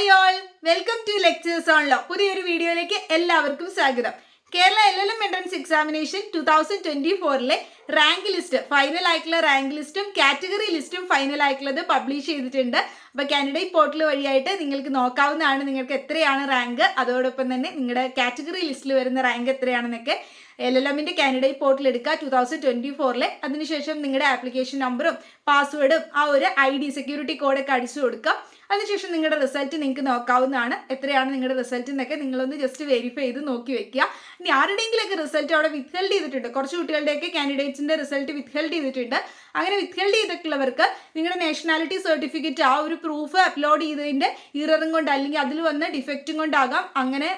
Hi all welcome to lectures on law പുതിയൊരു വീഡിയോയിലേക്ക് എല്ലാവർക്കും സ്വാഗതം. Kerala L L M entrance examination two thousand twenty ഫോറിലെ rank list final ആയിട്ടുള്ള rank ലിസ്റ്റും category ലിസ്റ്റും ഫൈനൽ ആയിട്ടുള്ളത് പബ്ലിഷ് ചെയ്തിട്ടുണ്ട്. അപ്പോൾ കാൻഡിഡേറ്റ് പോർട്ടൽ വഴിയായിട്ട് നിങ്ങൾക്ക് നോക്കാവുന്നതാണ് നിങ്ങൾക്ക് എത്രയാണ് റാങ്ക് അതോടൊപ്പം തന്നെ നിങ്ങളുടെ കാറ്റഗറി ലിസ്റ്റിൽ വരുന്ന റാങ്ക് എത്രയാണെന്നൊക്കെ എൽ എൽ എമ്മിന്റെ കാൻഡിഡേറ്റ് പോർട്ടൽ എടുക്കുക ടു തൗസൻഡ് ട്വന്റി ഫോറിലെ അതിനുശേഷം നിങ്ങളുടെ ആപ്ലിക്കേഷൻ നമ്പറും പാസ്വേഡും ആ ഒരു ഐ ഡി സെക്യൂരിറ്റി കോഡൊക്കെ അടിച്ചു കൊടുക്കുക. അതിനുശേഷം നിങ്ങളുടെ റിസൾട്ട് നിങ്ങൾക്ക് നോക്കാവുന്നതാണ്. എത്രയാണ് നിങ്ങളുടെ റിസൾട്ട് എന്നൊക്കെ നിങ്ങളൊന്ന് ജസ്റ്റ് വെരിഫൈ ചെയ്ത് നോക്കി വെക്കുക. ഇനി ആരുടെയെങ്കിലൊക്കെ റിസൾട്ട് അവിടെ വിത്ത്ഹെൽഡ് ചെയ്തിട്ടുണ്ട്. കുറച്ച് കുട്ടികളുടെയൊക്കെ കാൻഡിഡേറ്റ്സിന്റെ റിസൾട്ട് വിത്ത്ഹെൽഡ് ചെയ്തിട്ടുണ്ട്. അങ്ങനെ വിത്ത്ഹെൽഡ് ചെയ്തിട്ടുള്ളവർക്ക് നിങ്ങളുടെ നാഷണാലിറ്റി സർട്ടിഫിക്കറ്റ് ആ ഒരു പ്രൂഫ് അപ്ലോഡ് ചെയ്തതിന്റെ ഇററും കൊണ്ട് അല്ലെങ്കിൽ അതിൽ വന്ന ഡിഫക്റ്റും കൊണ്ടാകാം. അങ്ങനെ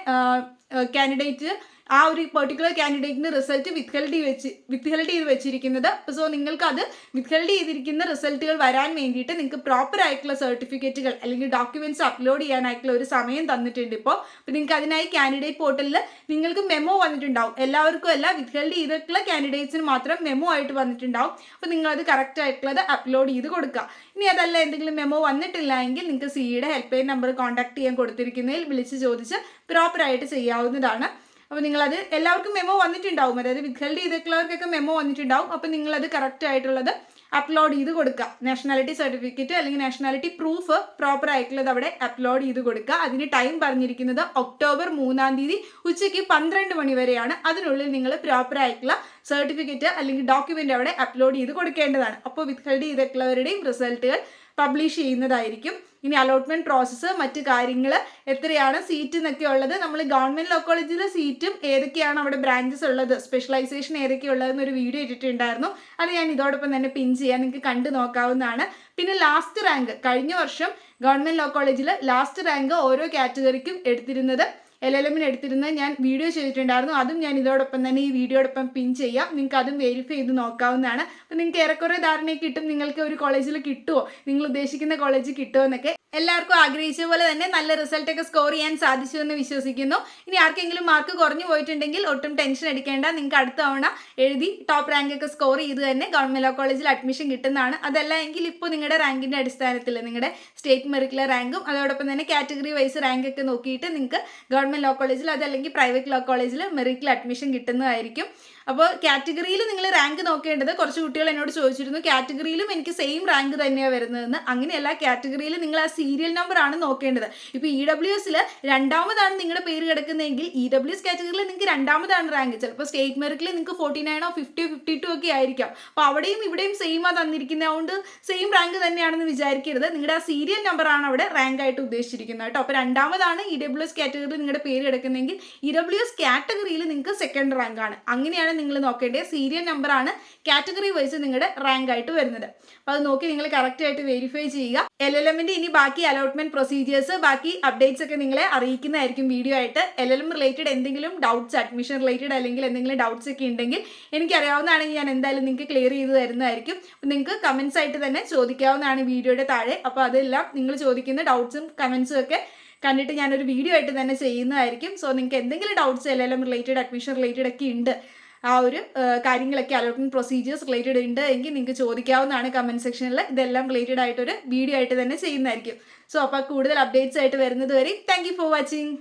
കാൻഡിഡേറ്റ് ആ ഒരു പെർട്ടിക്കുലർ കാൻഡിഡേറ്റിന് റിസൾട്ട് വിത്ത്ഹെൽഡ് വെച്ച് വിത്ത്ഹെൽഡ് ചെയ്ത് വെച്ചിരിക്കുന്നത്. സോ നിങ്ങൾക്ക് അത് വിത്ത്ഹെൽഡ് ചെയ്തിരിക്കുന്ന റിസൾട്ടുകൾ വരാൻ വേണ്ടിയിട്ട് നിങ്ങൾക്ക് പ്രോപ്പർ ആയിട്ടുള്ള സർട്ടിഫിക്കറ്റുകൾ അല്ലെങ്കിൽ ഡോക്യുമെന്റ്സ് അപ്ലോഡ് ചെയ്യാനായിട്ടുള്ള ഒരു സമയം തന്നിട്ടുണ്ട് ഇപ്പോൾ അപ്പോൾ നിങ്ങൾക്ക് അതിനായി കാൻഡിഡേറ്റ് പോർട്ടലിൽ നിങ്ങൾക്ക് മെമ്മോ വന്നിട്ടുണ്ടാവും. എല്ലാവർക്കും അല്ല വിത്ത്ഹെൽഡ് ചെയ്തിട്ടുള്ള കാൻഡിഡേറ്റ്സിന് മാത്രം മെമ്മോ ആയിട്ട് വന്നിട്ടുണ്ടാവും. അപ്പോൾ നിങ്ങൾ അത് കറക്റ്റ് ആയിട്ടുള്ളത് അപ്ലോഡ് ചെയ്ത് കൊടുക്കുക. ഇനി അതല്ല എന്തെങ്കിലും മെമ്മോ വന്നിട്ടില്ല എങ്കിൽ നിങ്ങൾക്ക് സിയുടെ ഹെൽപ്പ് ലൈൻ നമ്പർ കോൺടാക്ട് ചെയ്യാൻ കൊടുത്തിരിക്കുന്നതിൽ വിളിച്ച് ചോദിച്ച് പ്രോപ്പറായിട്ട് ചെയ്യാവുന്നതാണ്. അപ്പോൾ നിങ്ങളത് എല്ലാവർക്കും മെമ്മോ വന്നിട്ടുണ്ടാവും. അതായത് വിത്ത്ഹെൽഡ് ചെയ്തിട്ടുള്ളവർക്കൊക്കെ മെമ്മോ വന്നിട്ടുണ്ടാവും. അപ്പോൾ നിങ്ങളത് കറക്റ്റ് ആയിട്ടുള്ളത് അപ്ലോഡ് ചെയ്ത് കൊടുക്കുക. നാഷണാലിറ്റി സർട്ടിഫിക്കറ്റ് അല്ലെങ്കിൽ നാഷണാലിറ്റി പ്രൂഫ് പ്രോപ്പർ ആയിട്ടുള്ളത് അവിടെ അപ്ലോഡ് ചെയ്ത് കൊടുക്കുക. അതിന് ടൈം പറഞ്ഞിരിക്കുന്നത് ഒക്ടോബർ മൂന്നാം തീയതി ഉച്ചയ്ക്ക് പന്ത്രണ്ട് മണി വരെയാണ്. അതിനുള്ളിൽ നിങ്ങൾ പ്രോപ്പർ ആയിട്ടുള്ള സർട്ടിഫിക്കറ്റ് അല്ലെങ്കിൽ ഡോക്യുമെന്റ് അവിടെ അപ്ലോഡ് ചെയ്ത് കൊടുക്കേണ്ടതാണ്. അപ്പോൾ വിത്ത്ഹെൽഡ് ചെയ്തിട്ടുള്ളവരുടെയും റിസൾട്ടുകൾ പബ്ലിഷ് ചെയ്യുന്നതായിരിക്കും. ഇനി അലോട്ട്മെന്റ് പ്രോസസ്സ് മറ്റ് കാര്യങ്ങൾ എത്രയാണ് സീറ്റ് എന്നൊക്കെ ഉള്ളത്. നമ്മൾ ഗവൺമെന്റ് ലോ കോളേജിലെ സീറ്റും ഏതൊക്കെയാണ് അവിടെ ബ്രാഞ്ചസ് ഉള്ളത് സ്പെഷ്യലൈസേഷൻ ഏതൊക്കെയുള്ളതെന്ന് ഒരു വീഡിയോ ഇട്ടിട്ടുണ്ടായിരുന്നു. അത് ഞാൻ ഇതോടൊപ്പം തന്നെ പിൻ ചെയ്യാൻ നിങ്ങൾക്ക് കണ്ടു നോക്കാവുന്നതാണ്. പിന്നെ ലാസ്റ്റ് റാങ്ക് കഴിഞ്ഞ വർഷം ഗവൺമെന്റ് ലോ കോളേജിൽ ലാസ്റ്റ് റാങ്ക് ഓരോ കാറ്റഗറിക്കും എടുത്തിരുന്നത് എൽ എൽ എമ്മിന് എടുത്തിരുന്ന ഞാൻ വീഡിയോ ചെയ്തിട്ടുണ്ടായിരുന്നു. അതും ഞാൻ ഇതോടൊപ്പം തന്നെ ഈ വീഡിയോടൊപ്പം പിൻ ചെയ്യാം. നിങ്ങൾക്ക് അതും വെരിഫൈ ചെയ്ത് നോക്കാവുന്നതാണ്. അപ്പം നിങ്ങൾക്ക് ഏറെക്കുറെ ധാരണയൊക്കെ കിട്ടും. നിങ്ങൾക്ക് ഒരു കോളേജിൽ കിട്ടുമോ നിങ്ങൾ ഉദ്ദേശിക്കുന്ന കോളേജ് കിട്ടുമോ എന്നൊക്കെ എല്ലാവർക്കും ആഗ്രഹിച്ച പോലെ തന്നെ നല്ല റിസൾട്ടൊക്കെ സ്കോർ ചെയ്യാൻ സാധിച്ചു എന്ന് വിശ്വസിക്കുന്നു. ഇനി ആർക്കെങ്കിലും മാർക്ക് കുറഞ്ഞു പോയിട്ടുണ്ടെങ്കിൽ ഒട്ടും ടെൻഷൻ അടിക്കേണ്ട. നിങ്ങൾക്ക് അടുത്ത തവണ എഴുതി ടോപ്പ് റാങ്ക് ഒക്കെ സ്കോർ ചെയ്ത് തന്നെ ഗവൺമെന്റ് ലോ കോളേജിൽ അഡ്മിഷൻ കിട്ടുന്നതാണ്. അതല്ല എങ്കിൽ ഇപ്പോൾ നിങ്ങളുടെ റാങ്കിന്റെ അടിസ്ഥാനത്തിൽ നിങ്ങളുടെ സ്റ്റേറ്റ് മെറിക്കുലർ റാങ്കും അതോടൊപ്പം തന്നെ കാറ്റഗറി വൈസ് റാങ്ക് ഒക്കെ നോക്കിയിട്ട് നിങ്ങൾക്ക് ഗവൺമെന്റ് ലോ കോളേജിൽ അതല്ലെങ്കിൽ പ്രൈവറ്റ് ലോ കോളേജിൽ മെറിറ്റിൽ അഡ്മിഷൻ കിട്ടുന്നതായിരിക്കും. അപ്പോൾ കാറ്റഗറിയിൽ നിങ്ങൾ റാങ്ക് നോക്കേണ്ടത് കുറച്ച് കുട്ടികൾ എന്നോട് ചോദിച്ചിരുന്നു. കാറ്റഗറിയിലും എനിക്ക് സെയിം റാങ്ക് തന്നെയാണ് വരുന്നതെന്ന്. അങ്ങനെയല്ല കാറ്റഗറിയിൽ നിങ്ങൾ ആ സീരിയൽ നമ്പർ ആണ് നോക്കേണ്ടത്. ഇപ്പൊ ഇ ഡബ്ല്യു എസിൽ രണ്ടാമതാണ് നിങ്ങളുടെ പേര് കിടക്കുന്നതെങ്കിൽ ഇ ഡബ്ല്യു എസ് കാറ്റഗറിയിൽ നിങ്ങൾക്ക് രണ്ടാമതാണ് റാങ്ക് ചിലപ്പോൾ സ്റ്റേറ്റ് മെറിറ്റിൽ നിങ്ങൾക്ക് ഫോർട്ടി നയനോ ഫിഫ്റ്റിയോ ഫിഫ്റ്റി ടു ഒക്കെ ആയിരിക്കാം. അപ്പോൾ അവിടെയും ഇവിടെയും സെയിം ആ തന്നിരിക്കുന്നത് അതുകൊണ്ട് സെയിം റാങ്ക് തന്നെയാണെന്ന് വിചാരിക്കരുത്. നിങ്ങളുടെ ആ സീരിയൽ നമ്പറാണ് അവിടെ റാങ്ക് ആയിട്ട് ഉദ്ദേശിച്ചിരിക്കുന്നത് കേട്ടോ. അപ്പോൾ രണ്ടാമതാണ് ഇ ഡബ്ല്യു എസ് കാറ്റഗറിയിൽ നിങ്ങളുടെ പേര് കിടക്കുന്നതെങ്കിൽ ഇ ഡബ്ല്യു എസ് കാറ്റഗറിയിൽ നിങ്ങൾക്ക് സെക്കൻഡ് റാങ്ക് ആണ്. അങ്ങനെയാണ് നിങ്ങൾ നോക്കേണ്ടത്. സീരിയൽ നമ്പറാണ് കാറ്റഗറി വൈസ് നിങ്ങളുടെ റാങ്ക് ആയിട്ട് വരുന്നത്. അപ്പോൾ അത് നോക്കി നിങ്ങൾ കറക്റ്റ് ആയിട്ട് വെരിഫൈ ചെയ്യുക. എൽ എൽ എമ്മിന്റെ ഇനി ബാക്കി അലോട്ട്മെന്റ് പ്രൊസീജിയേഴ്സ് ബാക്കി അപ്ഡേറ്റ്സ് ഒക്കെ നിങ്ങളെ അറിയിക്കുന്നതായിരിക്കും വീഡിയോ ആയിട്ട്. എൽ എൽ എം റിലേറ്റഡ് എന്തെങ്കിലും ഡൗട്ട്സ് അഡ്മിഷൻ റിലേറ്റഡ് അല്ലെങ്കിൽ എന്തെങ്കിലും ഡൗട്ട്സ് ഒക്കെ ഉണ്ടെങ്കിൽ എനിക്ക് അറിയാവുന്നതാണെങ്കിൽ ഞാൻ എന്തായാലും നിങ്ങൾക്ക് ക്ലിയർ ചെയ്ത് തരുന്നതായിരിക്കും. നിങ്ങൾക്ക് കമൻസ് ആയിട്ട് തന്നെ ചോദിക്കാവുന്നതാണ് വീഡിയോയുടെ താഴെ. അപ്പോൾ അതെല്ലാം നിങ്ങൾ ചോദിക്കുന്ന ഡൗട്ട്സും കമൻസും ഒക്കെ കണ്ടിട്ട് ഞാനൊരു വീഡിയോ ആയിട്ട് തന്നെ ചെയ്യുന്നതായിരിക്കും. സോ നിങ്ങൾക്ക് എന്തെങ്കിലും ഡൗട്ട്സ് എല്ലാം റിലേറ്റഡ് അഡ്മിഷൻ റിലേറ്റഡ് ഒക്കെ ഉണ്ട് ആ ഒരു കാര്യങ്ങളൊക്കെ അലോട്ട്മെന്റ് പ്രൊസീജിയേഴ്സ് റിലേറ്റഡ് ഉണ്ട് എങ്കിൽ നിങ്ങൾക്ക് ചോദിക്കാവുന്നതാണ് കമന്റ് സെക്ഷനിൽ ഇതെല്ലാം റിലേറ്റഡ് ആയിട്ടൊരു വീഡിയോ ആയിട്ട് തന്നെ ചെയ്യുന്നതായിരിക്കും. സോ അപ്പോൾ കൂടുതൽ അപ്ഡേറ്റ്സ് ആയിട്ട് വരുന്നത് വരെ താങ്ക് ഫോർ വാച്ചിങ്